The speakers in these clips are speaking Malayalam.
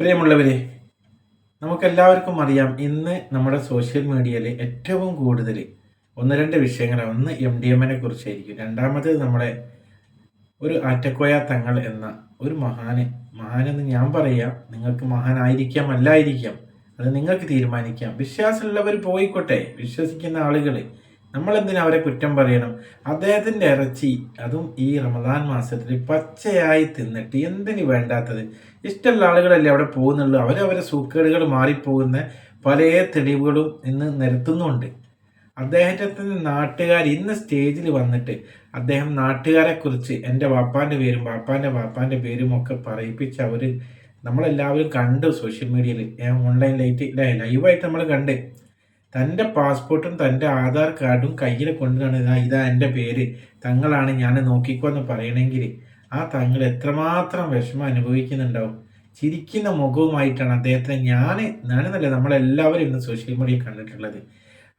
പ്രിയമുള്ളവരെ നമുക്കെല്ലാവർക്കും അറിയാം ഇന്ന് നമ്മുടെ സോഷ്യൽ മീഡിയയിൽ ഏറ്റവും കൂടുതൽ ഒന്ന് രണ്ട് വിഷയങ്ങളാണ്. ഒന്ന് എം ഡി എമ്മിനെ കുറിച്ചായിരിക്കും. രണ്ടാമത് നമ്മളെ ഒരു ആറ്റക്കോയ തങ്ങൾ എന്ന ഒരു മഹാന്. മഹാനെന്ന് ഞാൻ പറയാം നിങ്ങൾക്ക് മഹാനായിരിക്കാം അല്ലായിരിക്കാം. അത് നിങ്ങൾക്ക് തീരുമാനിക്കാം. വിശ്വാസമുള്ളവർ പോയിക്കോട്ടെ. വിശ്വസിക്കുന്ന ആളുകൾ നമ്മളെന്തിനാ അവരെ കുറ്റം പറയണം? അദ്ദേഹത്തിന്റെ ഇറച്ചി അതും ഈ റമദാൻ മാസത്തിൽ പച്ചയായി തിന്നിട്ട് എന്തിന് വേണ്ടാത്തത്? ഇഷ്ടമുള്ള ആളുകളല്ലേ അവിടെ പോകുന്നുള്ളൂ. അവരവരെ സൂക്കേടുകൾ മാറിപ്പോകുന്ന പല തെളിവുകളും ഇന്ന് നിരത്തുന്നുണ്ട്. അദ്ദേഹത്തിന്റെ നാട്ടുകാർ ഇന്ന് സ്റ്റേജിൽ വന്നിട്ട് അദ്ദേഹം നാട്ടുകാരെക്കുറിച്ച് എന്റെ വാപ്പാന്റെ പേരും വാപ്പാന്റെ വാപ്പാന്റെ പേരും ഒക്കെ പറയിപ്പിച്ച് അവർ നമ്മളെല്ലാവരും കണ്ടു സോഷ്യൽ മീഡിയയിൽ ഓൺലൈനിലായിട്ട് ലൈവായിട്ട് നമ്മൾ കണ്ട്. തന്റെ പാസ്പോർട്ടും തന്റെ ആധാർ കാർഡും കയ്യിൽ കൊണ്ടുവന്ന് ഇതാ ഇതാ എന്റെ പേര്. തങ്ങളാണ് ഞാൻ നോക്കിക്കോ എന്ന് പറയണമെങ്കിൽ ആ തങ്ങൾ എത്രമാത്രം വിഷമം അനുഭവിക്കുന്നുണ്ടാവും. ചിരിക്കുന്ന മുഖവുമായിട്ടാണ് അദ്ദേഹത്തെ ഞാൻ ഞാനെന്നല്ല നമ്മളെല്ലാവരും ഇന്ന് സോഷ്യൽ മീഡിയയിൽ കണ്ടിട്ടുള്ളത്.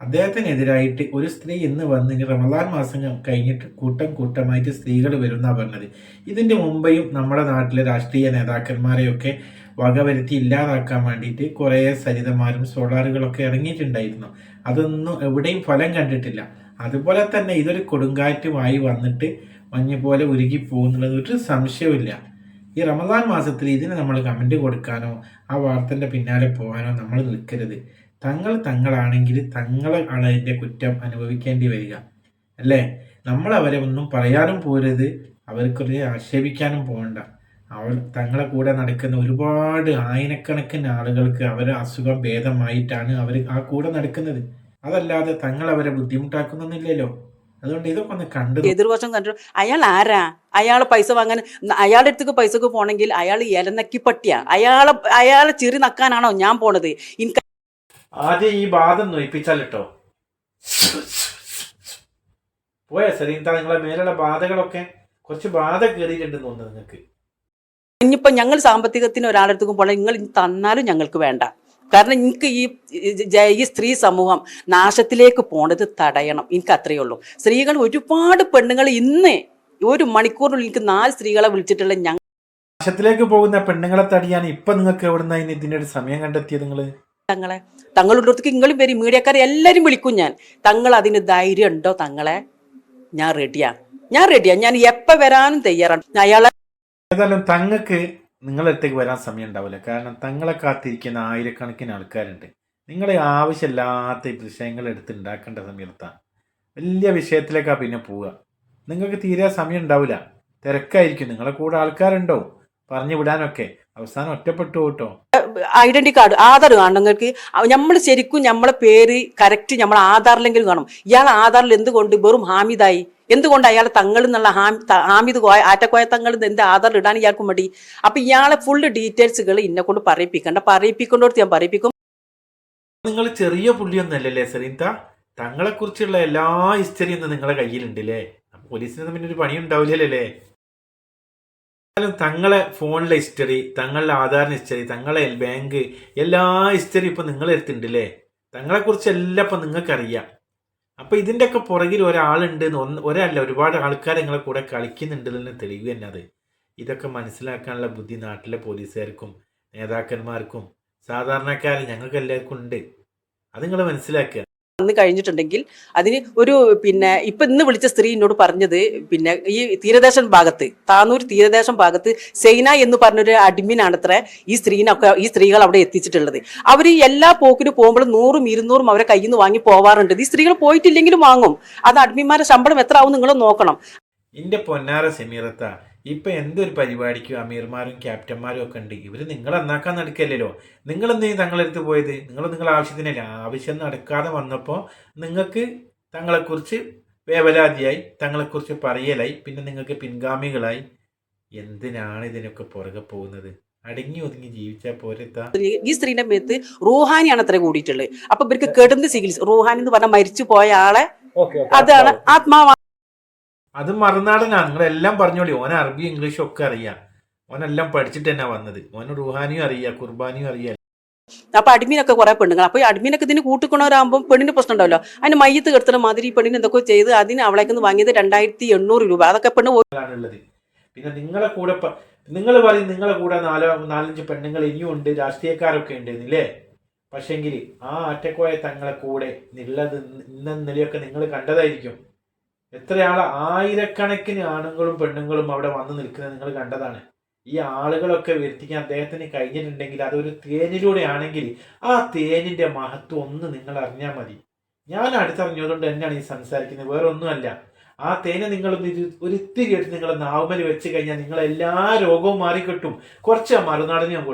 അദ്ദേഹത്തിനെതിരായിട്ട് ഒരു സ്ത്രീ ഇന്ന് വന്ന് റമദാൻ മാസം കഴിഞ്ഞിട്ട് കൂട്ടം കൂട്ടമായിട്ട് സ്ത്രീകൾ വരുന്ന പറഞ്ഞത്. ഇതിന്റെ മുമ്പെയും നമ്മുടെ നാട്ടിലെ രാഷ്ട്രീയ നേതാക്കന്മാരെയൊക്കെ വകവരുത്തി ഇല്ലാതാക്കാൻ വേണ്ടിയിട്ട് കുറേ സരിതമാരും സോളാറുകളൊക്കെ ഇറങ്ങിയിട്ടുണ്ടായിരുന്നു. അതൊന്നും എവിടെയും ഫലം കണ്ടിട്ടില്ല. അതുപോലെ തന്നെ ഇതൊരു കൊടുങ്കാറ്റുമായി വന്നിട്ട് മഞ്ഞ് പോലെ ഉരുകി പോകുന്നുള്ളത് ഒരു സംശയവുമില്ല. ഈ റമദാൻ മാസത്തിൽ ഇതിന് നമ്മൾ കമന്റ് കൊടുക്കാനോ ആ വാർത്തന്റെ പിന്നാലെ പോകാനോ നമ്മൾ നിൽക്കരുത്. തങ്ങൾ തങ്ങളാണെങ്കിൽ തങ്ങളെ അളതിന്റെ കുറ്റം അനുഭവിക്കേണ്ടി വരിക. അല്ലേ? നമ്മൾ അവരെ ഒന്നും പറയാനും പോരുത്. അവർക്കൊരു ആക്ഷേപിക്കാനും പോകണ്ട. അവർ തങ്ങളെ കൂടെ നടക്കുന്ന ഒരുപാട് ആയിരക്കണക്കിന് ആളുകൾക്ക് അവരെ അസുഖം ഭേദമായിട്ടാണ് അവർ ആ കൂടെ നടക്കുന്നത്. അതല്ലാതെ തങ്ങൾ അവരെ ബുദ്ധിമുട്ടാക്കുന്നൊന്നുമില്ലല്ലോ. അതുകൊണ്ട് ഇതൊക്കെ ഒന്ന് കണ്ടു എതിർവശം കണ്ടു. അയാൾ ആരാ? അയാൾ പൈസ വാങ്ങാൻ അയാളുടെ അടുത്തേക്ക് പൈസക്ക് പോണെങ്കിൽ അയാൾ ഇലനക്കി പട്ടിയാ. അയാളെ അയാളെ ചിരി നക്കാനാണോ ഞാൻ പോണത്? എനിക്ക് ആദ്യം ഈ ബാധം നൊയിപ്പിച്ചാൽ കേട്ടോ പോയാ സരീന്ത നിങ്ങളെ മേലുള്ള ബാധകളൊക്കെ കുറച്ച് ബാധ കയറിയിട്ടുണ്ടെന്ന് തോന്നുന്നു നിങ്ങൾക്ക് ഇനിയിപ്പോ ഞങ്ങൾ സാമ്പത്തികത്തിന് ഒരാളെടുത്തേക്കും പോലെ പോകണം നിങ്ങൾ ഇനി തന്നാലും ഞങ്ങൾക്ക് വേണ്ട. കാരണം എനിക്ക് ഈ ഈ സ്ത്രീ സമൂഹം നാശത്തിലേക്ക് പോണത് തടയണം. എനിക്ക് അത്രയേ ഉള്ളൂ. സ്ത്രീകൾ ഒരുപാട് പെണ്ണുങ്ങൾ ഇന്ന് ഒരു മണിക്കൂറിനുള്ളിൽ എനിക്ക് നാല് സ്ത്രീകളെ വിളിച്ചിട്ടുള്ള ഞങ്ങൾ നാശത്തിലേക്ക് പോകുന്ന പെണ്ണുങ്ങളെ തടിയാൻ ഇപ്പൊ നിങ്ങൾക്ക് എവിടുന്ന ഇതിന്റെ ഒരു സമയം കണ്ടെത്തിയത് നിങ്ങൾ? തങ്ങളെ. തങ്ങളുടെ അടുത്തേക്ക് നിങ്ങളും വരും. മീഡിയക്കാരെ എല്ലാവരും വിളിക്കും ഞാൻ. തങ്ങൾ അതിന് ധൈര്യം ഉണ്ടോ തങ്ങളെ? ഞാൻ റെഡിയാ ഞാൻ റെഡിയാ ഞാൻ എപ്പോൾ വരാനും തയ്യാറാണ്. അയാളെ ഏതായാലും തങ്ങൾക്ക് നിങ്ങളുടെ അടുത്തേക്ക് വരാൻ സമയം ഉണ്ടാവില്ല കാരണം തങ്ങളെ കാത്തിരിക്കുന്ന ആയിരക്കണക്കിന് ആൾക്കാരുണ്ട്. നിങ്ങളെ ആവശ്യമില്ലാത്ത വിഷയങ്ങൾ എടുത്ത് ഉണ്ടാക്കേണ്ട സമയത്താണ്. വലിയ വിഷയത്തിലേക്കാണ് പിന്നെ പോവുക. നിങ്ങൾക്ക് തീരെ സമയം ഉണ്ടാവില്ല തിരക്കായിരിക്കും. നിങ്ങളെ കൂടെ ആൾക്കാരുണ്ടോ? പറഞ്ഞു വിടാനൊക്കെ. അവസാനം ഒറ്റപ്പെട്ടു കേട്ടോ ഐഡന്റി കാർഡ് ആധാർ കാണണം. നിങ്ങൾക്ക് നമ്മൾ ശരിക്കും നമ്മളെ പേര് കറക്റ്റ് നമ്മൾ ആധാറിലെങ്കിലും കാണും. ഇയാൾ ആധാറിൽ എന്തുകൊണ്ട് വെറും ഹാമിദായി? എന്തുകൊണ്ട് അയാൾ തങ്ങൾ എന്നുള്ള ഹാമി ഹാമിദ് കോയ ആറ്റക്കോയ തങ്ങൾ എന്ത് ആധാർ ഇടാൻ ഇയാൾക്ക് മടി? അപ്പൊ ഇയാളെ ഫുൾ ഡീറ്റെയിൽസുകൾ ഇന്നെ കൊണ്ട് പറയിപ്പിക്കണ്ട. പറയിപ്പിക്കേണ്ടോടത്ത് ഞാൻ പറയിപ്പിക്കും. നിങ്ങൾ ചെറിയ പുള്ളിയൊന്നല്ലല്ലേ സരിത തങ്ങളെ കുറിച്ചുള്ള എല്ലാ ഹിസ്റ്ററിയും നിങ്ങളുടെ നിങ്ങളെ കയ്യിലുണ്ടല്ലേ? പോലീസിന് പിന്നെ ഒരു പണി ഉണ്ടാവില്ലല്ലേ തങ്ങളെ ഫോണിലെ ഹിസ്റ്ററി തങ്ങളുടെ ആധാറിന് ഹിസ്റ്ററി തങ്ങളെ ബാങ്ക് എല്ലാ ഹിസ്റ്ററിയും ഇപ്പൊ നിങ്ങളെ എടുത്തിട്ടുണ്ടല്ലേ തങ്ങളെ കുറിച്ച് എല്ലാം ഇപ്പൊ നിങ്ങൾക്ക് അറിയാം അപ്പൊ ഇതിന്റെ ഒക്കെ പുറകിൽ ഒരാളുണ്ട് ഒന്ന് ഒരല്ല ഒരുപാട് ആൾക്കാർ നിങ്ങളെ കൂടെ കളിക്കുന്നുണ്ടെന്ന് തെളിവ് തന്നെ അത്. ഇതൊക്കെ മനസ്സിലാക്കാനുള്ള ബുദ്ധി നാട്ടിലെ പോലീസുകാർക്കും നേതാക്കന്മാർക്കും സാധാരണക്കാരും ഞങ്ങൾക്ക് എല്ലാവർക്കും ഉണ്ട്. അത് നിങ്ങൾ മനസ്സിലാക്കുക. വന്ന് കഴിഞ്ഞിട്ടുണ്ടെങ്കിൽ അതിന് ഒരു പിന്നെ ഇപ്പൊ ഇന്ന് വിളിച്ച സ്ത്രീ എന്നോട് പറഞ്ഞത് പിന്നെ ഈ തീരദേശൻ ഭാഗത്ത് താനൂർ തീരദേശം ഭാഗത്ത് സൈന എന്ന് പറഞ്ഞൊരു അഡ്മിനാണത്രേ ഈ സ്ത്രീനൊക്കെ ഈ സ്ത്രീകൾ അവിടെ എത്തിച്ചിട്ടുള്ളത്. അവർ എല്ലാ പോക്കിന് പോകുമ്പോഴും നൂറും ഇരുന്നൂറും അവരെ കയ്യിൽ നിന്ന് വാങ്ങി പോവാറുണ്ട്. ഈ സ്ത്രീകൾ പോയിട്ടില്ലെങ്കിലും വാങ്ങും. അത് അഡ്മിന്മാരുടെ ശമ്പളം എത്ര ആവും നിങ്ങൾ നോക്കണം. ഇന്റെ പൊന്നാര സെമീറത്ത ഇപ്പൊ എന്തൊരു പരിപാടിക്കും അമീർമാരും ക്യാപ്റ്റന്മാരും ഒക്കെ ഉണ്ട്. ഇവർ നിങ്ങൾ നന്നാക്കാൻ നടക്കല്ലോ നിങ്ങൾ എന്തെങ്കിലും തങ്ങളെടുത്ത് പോയത്? നിങ്ങൾ നിങ്ങളുടെ ആവശ്യത്തിനല്ല? ആവശ്യം നടക്കാതെ വന്നപ്പോൾ നിങ്ങൾക്ക് തങ്ങളെക്കുറിച്ച് വേവലാതിയായി തങ്ങളെക്കുറിച്ച് പറയലായി പിന്നെ നിങ്ങൾക്ക് പിൻഗാമികളായി. എന്തിനാണ് ഇതിനൊക്കെ പുറകെ പോകുന്നത്? അടങ്ങി ഒതുങ്ങി ജീവിച്ചാൽ പോരെത്താ. ഈ സ്ത്രീയുടെ മേത്ത് റൂഹാനിയാണ് അത്ര കൂടിയിട്ടുള്ളത്. അപ്പൊ ഇവർക്ക് കെടുന്ന് ചികിത്സ റൂഹാനി എന്ന് പറഞ്ഞാൽ മരിച്ചു പോയ ആളെ അതാണ് ആത്മാവാണ് അത് മറുനാടനാണ് നിങ്ങളെല്ലാം പറഞ്ഞോളി. ഓൻ അറബി ഇംഗ്ലീഷും ഒക്കെ അറിയാം. ഓനെല്ലാം പഠിച്ചിട്ട് തന്നെ വന്നത്. ഓന് റുഹാനിയും അറിയാം കുർബാനിയും അറിയാം. അപ്പൊ അഡ്മിനൊക്കെ കുറെ പെണ്ണുങ്ങൾ അപ്പൊ അഡ്മിനൊക്കെ ഇതിന് കൂട്ടിക്കണവരാകുമ്പോൾ പെണ്ണിന് പ്രശ്നം ഉണ്ടാവല്ലോ. അതിന് മയ്യത്ത് കെടുത്തുന്ന മാതിരി പെണ്ണിന് എന്തൊക്കെ ചെയ്ത് അതിന് അവളേക്ക് വാങ്ങിയത് രണ്ടായിരത്തി എണ്ണൂറ് രൂപ. അതൊക്കെ പെണ്ണ് ഉള്ളത്. പിന്നെ നിങ്ങളെ കൂടെ നിങ്ങൾ പറയും നിങ്ങളെ കൂടെ നാലോ നാലഞ്ച് പെണ്ണുങ്ങൾ ഇനിയും ഉണ്ട്. രാഷ്ട്രീയക്കാരൊക്കെ ഉണ്ട് ഇല്ലേ? പക്ഷെങ്കിൽ ആ അറ്റക്കോയ തങ്ങളെ കൂടെ നിള്ളത് ഇന്ന നിലയൊക്കെ നിങ്ങൾ കണ്ടതായിരിക്കും. എത്രയാൾ ആയിരക്കണക്കിന് ആണുങ്ങളും പെണ്ണുങ്ങളും അവിടെ വന്ന് നിൽക്കുന്നത് നിങ്ങൾ കണ്ടതാണ്. ഈ ആളുകളൊക്കെ വരുത്തിക്കാൻ അദ്ദേഹത്തിന് കഴിഞ്ഞിട്ടുണ്ടെങ്കിൽ അതൊരു തേനിലൂടെ ആണെങ്കിൽ ആ തേനിന്റെ മഹത്വം ഒന്ന് നിങ്ങൾ അറിഞ്ഞാൽ മതി. ഞാൻ അടുത്തറിഞ്ഞതുകൊണ്ട് തന്നെയാണ് ഈ സംസാരിക്കുന്നത്. വേറെ ഒന്നുമല്ല ആ തേനെ നിങ്ങൾ ഒരിത്തിരി എടുത്ത് നിങ്ങളെ നാവുമൽ വെച്ച് കഴിഞ്ഞാൽ നിങ്ങൾ എല്ലാ രോഗവും മാറിക്കിട്ടും. കുറച്ച് മറുനാടിന് ഞാൻ കൊടുത്തു